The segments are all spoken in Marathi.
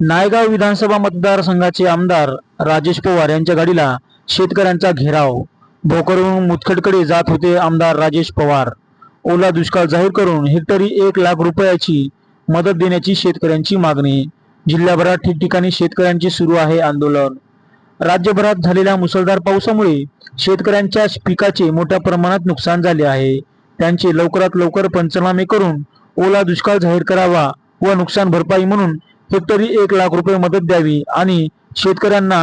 नायगाव विधानसभा मतदारसंघाचे आमदार राजेश पवार यांच्या गाडीला शेतकऱ्यांचा घेराव. भोकरहून मुतखडकडे जात होते आमदार राजेश पवार. ओला दुष्काळ जाहीर करून हेक्टरी एक लाख रुपयाची मदत देण्याची शेतकऱ्यांची मागणी. जिल्ह्याभरात ठिकठिकाणी शेतकऱ्यांचे सुरू आहे आंदोलन. राज्यभरात झालेल्या मुसळधार पावसामुळे शेतकऱ्यांच्या पिकाचे मोठ्या प्रमाणात नुकसान झाले आहे. त्यांचे लवकरात लवकर पंचनामे करून ओला दुष्काळ जाहीर करावा व नुकसान भरपाई म्हणून हेक्टरी एक लाख रुपये मदत द्यावी आणि शेतकऱ्यांना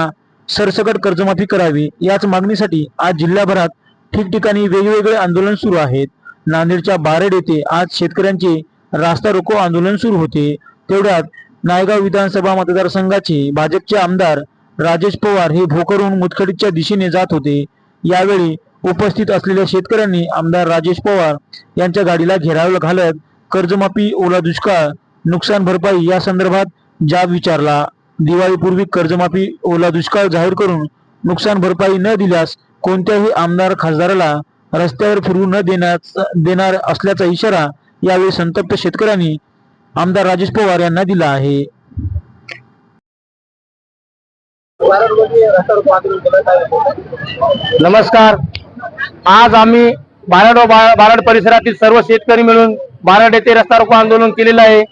सरसकट कर्जमाफी करावी याच मागणीसाठी आज जिल्ह्याभरात ठिकठिकाणी वेगवेगळे आंदोलन सुरू आहेत. नांदेडच्या बारेड येथे आज शेतकऱ्यांचे रास्ता रोको आंदोलन सुरू होते. तेवढ्यात नायगाव विधानसभा मतदारसंघाचे भाजपचे आमदार राजेश पवार हे भोकरहून मुतखडीच्या दिशेने जात होते. यावेळी उपस्थित असलेल्या शेतकऱ्यांनी आमदार राजेश पवार यांच्या गाडीला घेराव घालत कर्जमाफी ओला दुष्काळ नुकसान भरपाई या संदर्भात जाब विचारला. दिवाळीपूर्वी कर्जमाफी ओला दुष्काळ जाहीर करून नुकसान भरपाई न दिल्यास कोणत्याही आमदार खासदाराला रस्त्यावर फिरू न देण्याचा देणार असल्याचा इशारा यावेळी संतप्त शेतकऱ्यांनी आमदार राजेश पवार यांना दिला आहे. नमस्कार. आज आम्ही बाराड व बाराड परिसरातील सर्व शेतकरी मिळून बाराड येथे रस्ता रोको आंदोलन केलेलं आहे.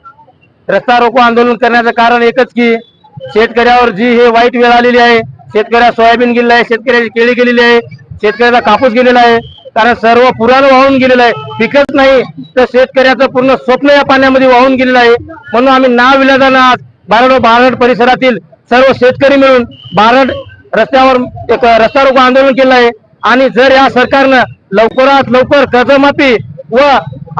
रस्ता रोको आंदोलन करण्याचं कारण एकच की शेतकऱ्यावर जी हे वाईट वेळ आलेली आहे शेतकऱ्या सोयाबीन गेलेलं आहे शेतकऱ्याची केळी गेलेली आहे शेतकऱ्याचा कापूस गेलेला आहे कारण सर्व पुरानं वाहून गेलेलं आहे. पिकच नाही तर शेतकऱ्याचं पूर्ण स्वप्न या पाण्यामध्ये वाहून गेलेलं आहे. म्हणून आम्ही नाव विलादानं आज बारड व परिसरातील सर्व शेतकरी मिळून बारड रस्त्यावर एक रस्ता रोको आंदोलन केलं आहे. आणि जर या सरकारनं लवकरात लवकर कर्जमाफी व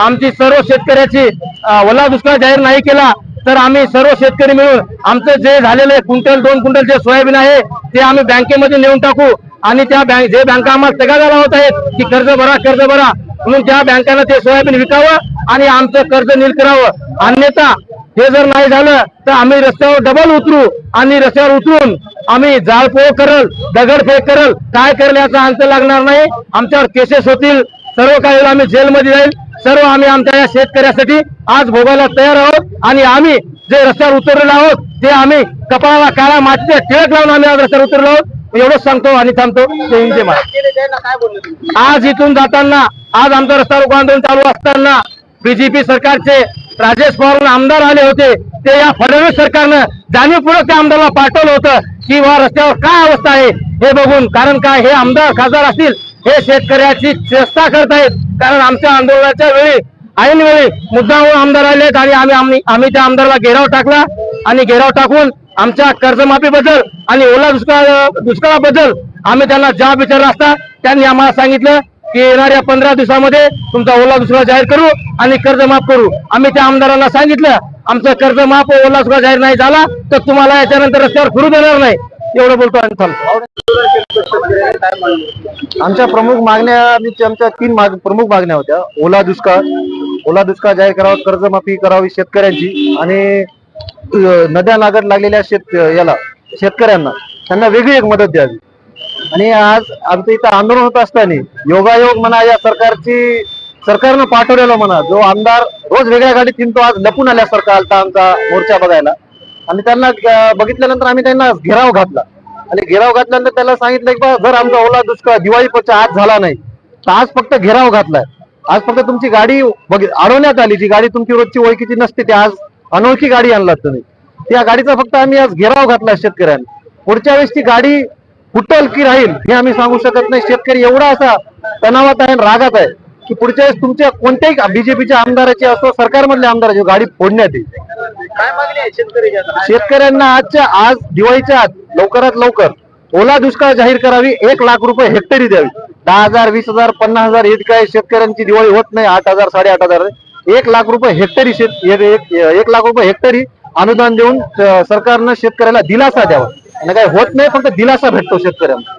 आमची सर्व शेतकऱ्याची ओला दुष्काळ जाहीर नाही केला तर आम्ही सर्व शेतकरी मिळून आमचं जे झालेलं क्विंटल दोन क्विंटल जे सोयाबीन आहे ते आम्ही बँकेमध्ये नेऊन टाकू. आणि त्या बँक जे बँका आम्हाला तगादा लावत आहेत की कर्ज भरा कर्ज भरा म्हणून त्या बँकांना ते सोयाबीन विकावं आणि आमचं कर्ज नील करावं. अन्यथा हे जर नाही झालं तर आम्ही रस्त्यावर डबल उतरू आणि रस्त्यावर उतरून आम्ही जाळपोळ करल दगडफेक करल. काय करेल याचा अंत लागणार नाही. आमच्यावर केसेस होतील. सर्व काही आम्ही जेलमध्ये जाईल. सर्व आम्ही आमच्या या शेतकऱ्यासाठी आज भोगायला तयार आहोत आणि आम्ही जे रस्त्यावर उतरलेलो आहोत ते आम्ही कपाळाला काळा मातीचे टिळक लावून आम्ही आज रस्त्यावर उतरलो आहोत. एवढंच सांगतो आणि थांबतो. जय महाराज. आज इथून जाताना आज आमचा रस्ता रोको आंदोलन चालू असताना बीजेपी सरकारचे राजेश पवार आमदार आले होते. ते या फडणवीस सरकारनं जाणीवपूर्वक त्या आमदारला पाठवलं होतं की वा रस्त्यावर काय अवस्था आहे हे बघून. कारण काय हे आमदार खासदार असतील हे शेतकऱ्याची चेष्टा करतायत. कारण आमच्या आंदोलनाच्या वेळी ऐनवेळी आमदार आलेत आणि आम्ही आम्ही त्या आमदारला घेराव टाकला आणि घेराव टाकून आमच्या कर्जमाफीबद्दल आणि ओला दुष्काळ दुष्काळाबद्दल आम्ही त्यांना जाब विचारला असता. त्यांनी आम्हाला सांगितलं की येणाऱ्या पंधरा दिवसामध्ये तुमचा ओला दुष्काळ जाहीर करू आणि कर्ज माफ करू. आम्ही त्या आमदारांना सांगितलं आमचं कर्ज माफ ओला दुष्काळ जाहीर नाही झाला तर तुम्हाला याच्यानंतर रस्त्यावर फिरू देणार नाही. एवढं बोलतो आणि आमच्या प्रमुख मागण्या आमच्या तीन माग- प्रमुख मागण्या होत्या. ओला दुष्काळ. ओला दुष्काळ जाहीर करावा कर्जमाफी करावी शेतकऱ्यांची आणि नद्या नागत लागलेल्या शेत याला शेतकऱ्यांना. त्यांना वेगळी एक मदत द्यावी. आणि आज आमचं इथं आंदोलन होत असताना योगायोग म्हणा या सरकारची सरकारनं पाठवलेलं म्हणा जो आमदार रोज वेगळ्या गाडीत तो आज लपून आल्यासारखा आलता आमचा मोर्चा बघायला. आणि त्यांना बघितल्यानंतर आम्ही त्यांना घेराव घातला. आणि घेराव घातल्यानंतर त्याला सांगितलं की बा जर आमचा ओला दुष्काळ दिवाळीच्या आज झाला नाही तर आज फक्त घेराव घातलाय. आज फक्त तुमची गाडी अडवण्यात आली जी गाडी तुमची रोजची ओळखीची नसते ती आज अनोळखी गाडी आणलात तुम्ही. त्या गाडीचा फक्त आम्ही आज घेराव घातला शेतकऱ्यांनी. पुढच्या वेळेस ती गाडी फुटल की राहील हे आम्ही सांगू शकत नाही. शेतकरी एवढा असा तणावात आहे आणि रागात आहे. की पुढच्या वेळेस तुमच्या कोणत्याही बीजेपीच्या आमदाराची असो सरकारमधल्या आमदाराची गाडी फोडण्यात येईल. काय मागणी आहे शेतकरी शेतकऱ्यांना आजच्या आज दिवाळीच्या आत लवकरात लवकर ओला दुष्काळ जाहीर करावी एक लाख रुपये हेक्टरी द्यावी. दहा हजार वीस हजार पन्नास हजार हे काय शेतकऱ्यांची दिवाळी होत नाही आठ हजार साडेआठ हजार एक लाख रुपये हेक्टरी शेत एक लाख रुपये हेक्टरी अनुदान देऊन सरकारनं शेतकऱ्याला दिलासा द्यावा. आणि काय होत नाही फक्त दिलासा भेटतो शेतकऱ्यांना.